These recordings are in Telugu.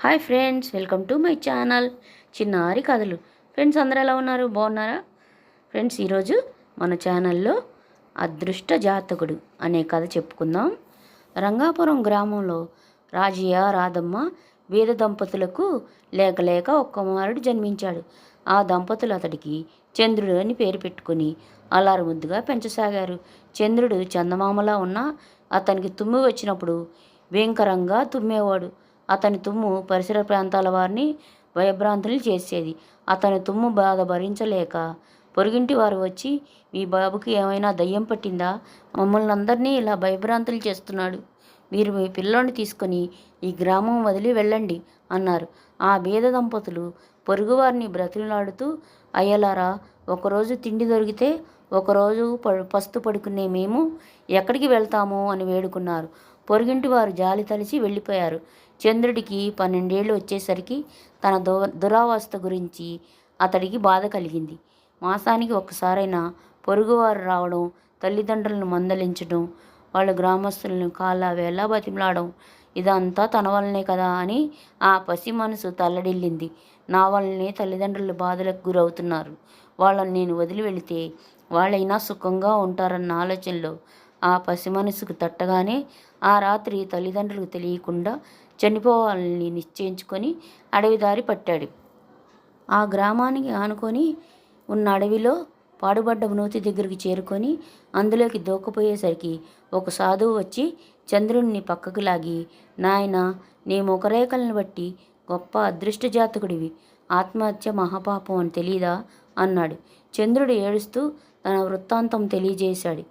Hi friends welcome to my channel. చిన్నారి కథలు. ఫ్రెండ్స్ అందరూ ఎలా ఉన్నారు? బాగున్నారా? ఫ్రెండ్స్ ఈరోజు మన ఛానల్లో అదృష్ట జాతకుడు అనే కథ చెప్పుకుందాం. రంగాపురం గ్రామంలో రాజయ్య రాధమ్మ వేద దంపతులకు లేక లేక ఒక్క కుమారుడు జన్మించాడు. ఆ దంపతులు అతడికి చంద్రుడు అని పేరు పెట్టుకుని అల్లారు ముద్దుగా పెంచసాగారు. చంద్రుడు చందమామలా ఉన్నా అతనికి తుమ్మి వచ్చినప్పుడు భయంకరంగా తుమ్మేవాడు. అతని తుమ్ము పరిసర ప్రాంతాల వారిని భయభ్రాంతులు చేసేది. అతని తుమ్ము బాధ భరించలేక పొరుగింటి వారు వచ్చి మీ బాబుకి ఏమైనా దయ్యం పట్టిందా? మమ్మల్ని అందరినీ ఇలా భయభ్రాంతులు చేస్తున్నాడు. మీరు మీ పిల్లోని తీసుకొని ఈ గ్రామం వదిలి వెళ్ళండి అన్నారు. ఆ బీద దంపతులు పొరుగువారిని బ్రతిలాడుతూ అయ్యలారా ఒకరోజు తిండి దొరికితే ఒకరోజు ప- పస్తు పడుకునే మేము ఎక్కడికి వెళ్తాము అని వేడుకున్నారు. పొరుగింటి వారు జాలి తలిచి వెళ్ళిపోయారు. చంద్రుడికి పన్నెండేళ్ళు వచ్చేసరికి తన దు దురావస్థ గురించి అతడికి బాధ కలిగింది. మాసానికి ఒక్కసారైనా పొరుగువారు రావడం తల్లిదండ్రులను మందలించడం వాళ్ళ గ్రామస్తులను కాలా వేళ బతిమలాడడం ఇదంతా తన వల్లనే కదా అని ఆ పసి మనసు తల్లడిల్లింది. నా వల్లనే తల్లిదండ్రులు బాధలకు గురవుతున్నారు. వాళ్ళని నేను వదిలి వెళితే వాళ్ళైనా సుఖంగా ఉంటారన్న ఆలోచనలో ఆ పసి మనసుకు తట్టగానే ఆ రాత్రి తల్లిదండ్రులకు తెలియకుండా చనిపోవాలని నిశ్చయించుకొని అడవి దారి పట్టాడు. ఆ గ్రామానికి ఆనుకొని ఉన్న అడవిలో పాడుబడ్డ నూతి దగ్గరికి చేరుకొని అందులోకి దూకపోయేసరికి ఒక సాధువు వచ్చి చంద్రుణ్ణి పక్కకు లాగి నాయన నీ ముఖరేఖలను బట్టి గొప్ప అదృష్టజాతకుడివి. ఆత్మహత్య మహాపాపం అని తెలీదా? అన్నాడు. చంద్రుడు ఏడుస్తూ తన వృత్తాంతం తెలియజేశాడు.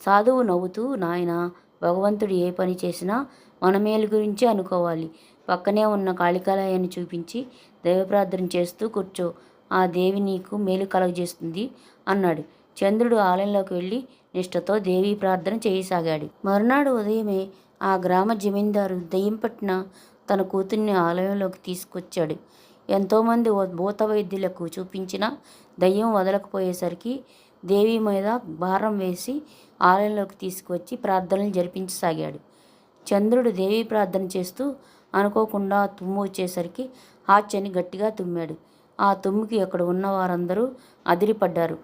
సాధువు నవ్వుతూ నాయన భగవంతుడు ఏ పని చేసినా మన మేలు గురించి అనుకోవాలి. పక్కనే ఉన్న కాళికాలయాన్ని చూపించి దైవ ప్రార్థన చేస్తూ కూర్చో. ఆ దేవి నీకు మేలు కలగజేస్తుంది అన్నాడు. చంద్రుడు ఆలయంలోకి వెళ్ళి నిష్ఠతో దేవి ప్రార్థన చేయసాగాడు. మరునాడు ఉదయమే ఆ గ్రామ జమీందారు దయ్యంపట్న తన కూతుర్ని ఆలయంలోకి తీసుకొచ్చాడు. ఎంతోమంది భూత వైద్యులకు చూపించిన దయ్యం వదలకపోయేసరికి దేవి మీద భారం వేసి ఆలయంలోకి తీసుకువచ్చి ప్రార్థనలు జరిపించసాగాడు. చంద్రుడు దేవి ప్రార్థన చేస్తూ అనుకోకుండా తుమ్ము వచ్చేసరికి హాచ్యని గట్టిగా తుమ్మాడు. ఆ తుమ్ముకి అక్కడ ఉన్న వారందరూ అదిరిపడ్డారు.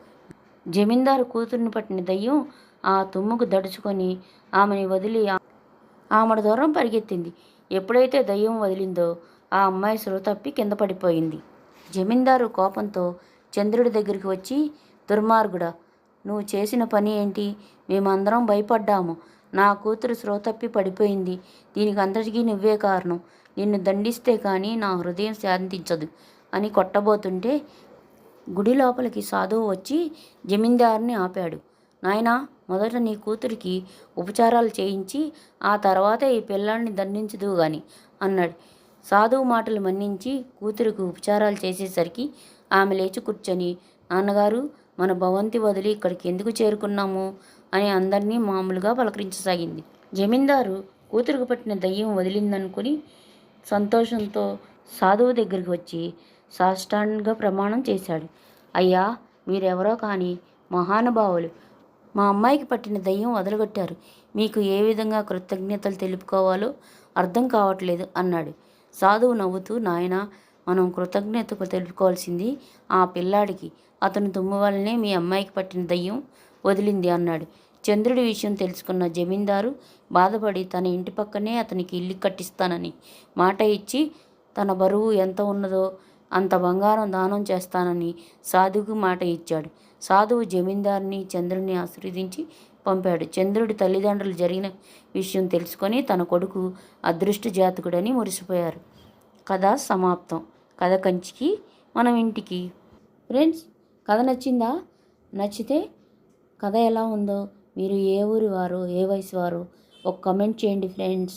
జమీందారు కూతుర్ని పట్టిన దయ్యం ఆ తుమ్ముకు దడుచుకొని ఆమెని వదిలి ఆమె ఆమెడ దూరం పరిగెత్తింది. ఎప్పుడైతే దయ్యం వదిలిందో ఆ అమ్మాయి సులువు తప్పి కింద పడిపోయింది. జమీందారు కోపంతో చంద్రుడి దగ్గరికి వచ్చి దుర్మార్గుడా నువ్వు చేసిన పని ఏంటి? మేమందరం భయపడ్డాము. నా కూతురు శ్రోతప్పి పడిపోయింది. దీనికి అందరికీ నువ్వే కారణం. నిన్ను దండిస్తే కానీ నా హృదయం శాంతించదు అని కొట్టబోతుంటే గుడి లోపలికి సాధువు వచ్చి జమీందారుని ఆపాడు. నాయనా మొదట నీ కూతురికి ఉపచారాలు చేయించి ఆ తర్వాత ఈ పిల్లాన్ని దండించదు గాని అన్నాడు. సాధువు మాటలు మన్నించి కూతురికి ఉపచారాలు చేసేసరికి ఆమె లేచి కూర్చొని నాన్నగారు మన భవంతి వదిలి ఇక్కడికి ఎందుకు చేరుకున్నాము? అని అందరినీ మామూలుగా పలకరించసాగింది. జమీందారు కూతురుకు పట్టిన దయ్యం వదిలిందనుకుని సంతోషంతో సాధువు దగ్గరికి వచ్చి సాష్టాంగ ప్రమాణం చేశాడు. అయ్యా మీరెవరో కానీ మహానుభావులు మా అమ్మాయికి పట్టిన దయ్యం వదలగొట్టారు. మీకు ఏ విధంగా కృతజ్ఞతలు తెలుపుకోవాలో అర్థం కావట్లేదు అన్నాడు. సాధువు నవ్వుతూ నాయన మనం కృతజ్ఞతకు తెలుపుకోవాల్సింది ఆ పిల్లాడికి. అతను తుమ్ము వల్లనే మీ అమ్మాయికి పట్టిన దయ్యం వదిలింది అన్నాడు. చంద్రుడి విషయం తెలుసుకున్న జమీందారు బాధపడి తన ఇంటి పక్కనే అతనికి ఇల్లు కట్టిస్తానని మాట ఇచ్చి తన బరువు ఎంత ఉన్నదో అంత బంగారం దానం చేస్తానని సాధువుకు మాట ఇచ్చాడు. సాధువు జమీందారుని చంద్రుడిని ఆశీర్వదించి పంపాడు. చంద్రుడి తల్లిదండ్రులు జరిగిన విషయం తెలుసుకొని తన కొడుకు అదృష్ట జాతకుడని మురిసిపోయారు. కథ సమాప్తం. కథ కంచికి మనం ఇంటికి. ఫ్రెండ్స్ కథ నచ్చిందా? నచ్చితే కథ ఎలా ఉందో మీరు ఏ ఊరి వారు ఏ వయసు వారు ఒక కమెంట్ చేయండి ఫ్రెండ్స్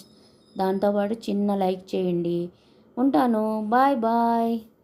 దాంతోపాటు చిన్న లైక్ చేయండి. ఉంటాను. Bye bye